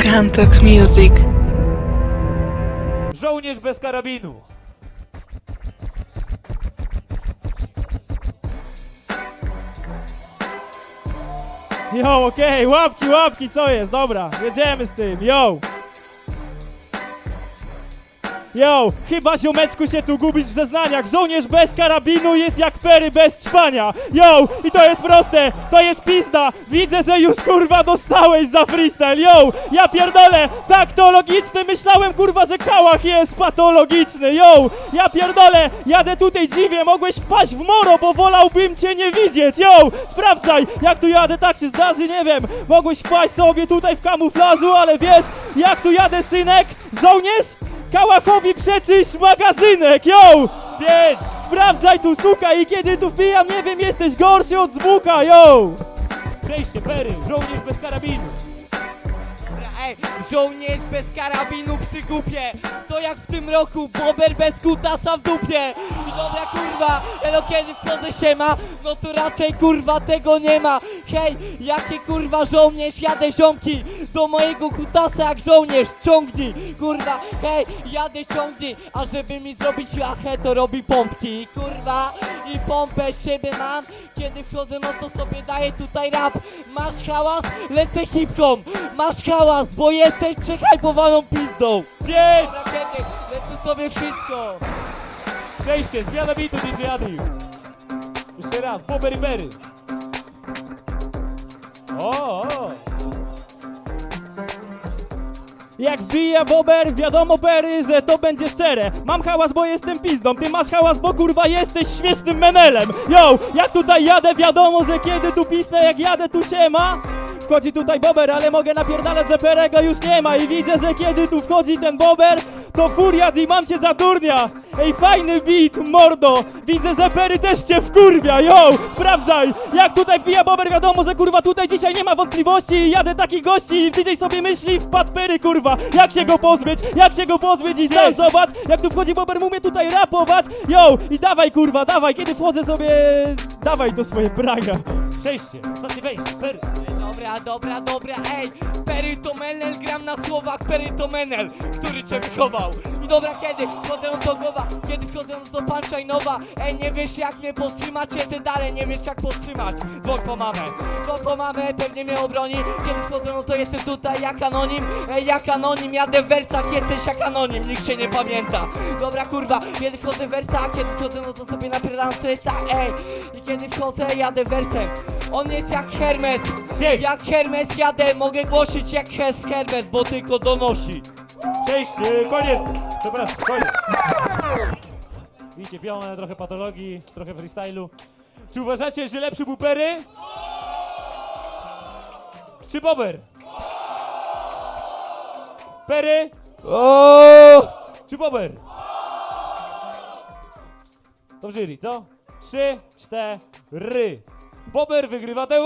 Kantok Music. Żołnierz bez karabinu. Jo, okej, łapki, łapki, co jest? Dobra, jedziemy z tym, yo! Yo, chyba ziomeczku się tu gubisz w zeznaniach. Żołnierz bez karabinu jest jak pery bez ćpania. Yo, i to jest proste, to jest pizda. Widzę, że już kurwa dostałeś za freestyle. Yo, ja pierdolę, tak to logiczny. Myślałem kurwa, że kałach jest patologiczny. Yo, ja pierdolę, jadę tutaj dziwie, mogłeś wpaść w moro, bo wolałbym cię nie widzieć. Yo, sprawdzaj, jak tu jadę, tak się zdarzy, nie wiem. Mogłeś wpaść sobie tutaj w kamuflażu, ale wiesz, jak tu jadę, synek? Żołnierz? Kałachowi przeczyść magazynek, yo! Pięć! Sprawdzaj tu, suka, i kiedy tu wbijam, nie wiem, jesteś gorszy od zbuka, yo! Przejście, pery, żołnierz bez karabinu. Ej, żołnierz bez karabinu przy kupie To jak w tym roku, bober bez kutasa w dupie dobra kurwa, elo kiedy wchodzę siema? No to raczej kurwa tego nie ma. Hej, jakie kurwa żołnierz, jadę ziomki Do mojego kutasa jak żołnierz, ciągnij Kurwa, hej, jadę ciągnij A żeby mi zrobić lachę to robi pompki. Kurwa, i pompę siebie mam. Kiedy wchodzę no to sobie daję tutaj rap. Masz hałas, lecę hipką. Masz hałas, bo jesteś przehypowaną pizdą. Pięć! Lecę sobie wszystko Przejście, zmiana bitu DJ Adi. Jeszcze raz, bober i bery. O, o. Jak wbija bober, wiadomo Berry, że to będzie szczere Mam hałas, bo jestem pizdą, ty masz hałas, bo kurwa jesteś śmiesznym menelem Yo, jak tutaj jadę, wiadomo, że kiedy tu pisnę, jak jadę tu się ma Wchodzi tutaj bober, ale mogę napierdalać, że Perego już nie ma I widzę, że kiedy tu wchodzi ten bober To furiat i mam cię za durnia. Ej, fajny beat, mordo. Widzę, że Perry też cię wkurwia, yo. Sprawdzaj, jak tutaj wbija bober Wiadomo, że kurwa tutaj dzisiaj nie ma wątpliwości. Jadę takich gości i DJ sobie myśli Wpadł Perry, kurwa, jak się go pozbyć Jak się go pozbyć i sam zobacz Jak tu wchodzi bober, umie tutaj rapować. Yo, i dawaj kurwa, dawaj Kiedy wchodzę sobie, dawaj to swoje braga Przejście, ostatnie wejście, pery. Dobra, dobra, dobra, ej. Perry to Menel, gram na słowach Perry to Menel, który cię wychował. I dobra, kiedy wchodzę no to głowa Kiedy wchodzę no to punchline'owa Ej, nie wiesz jak mnie powstrzymać, ty dalej nie wiesz jak powstrzymać. Mamę, wątko mamę, pewnie mnie obroni. Kiedy wchodzę no to jestem tutaj jak anonim. Ej, jak anonim, jadę w wersach, jesteś jak anonim, nikt cię nie pamięta. Dobra, kurwa, kiedy wchodzę w kiedy wchodzę no to sobie napierdalam stresa Ej, i kiedy wchodzę, jadę wersem On jest jak Hermes Pięć. jak Hermes jadę, mogę głosić jak Hes Hermes, bo tylko donosi. Przejście, koniec. Przepraszam, koniec. Widzicie, pionę, trochę patologii, trochę freestylu. Czy uważacie, że lepszy był pery? Czy bober? Pery? Czy bober? To w jury, co? Trzy, cztery. Bober wygrywa tę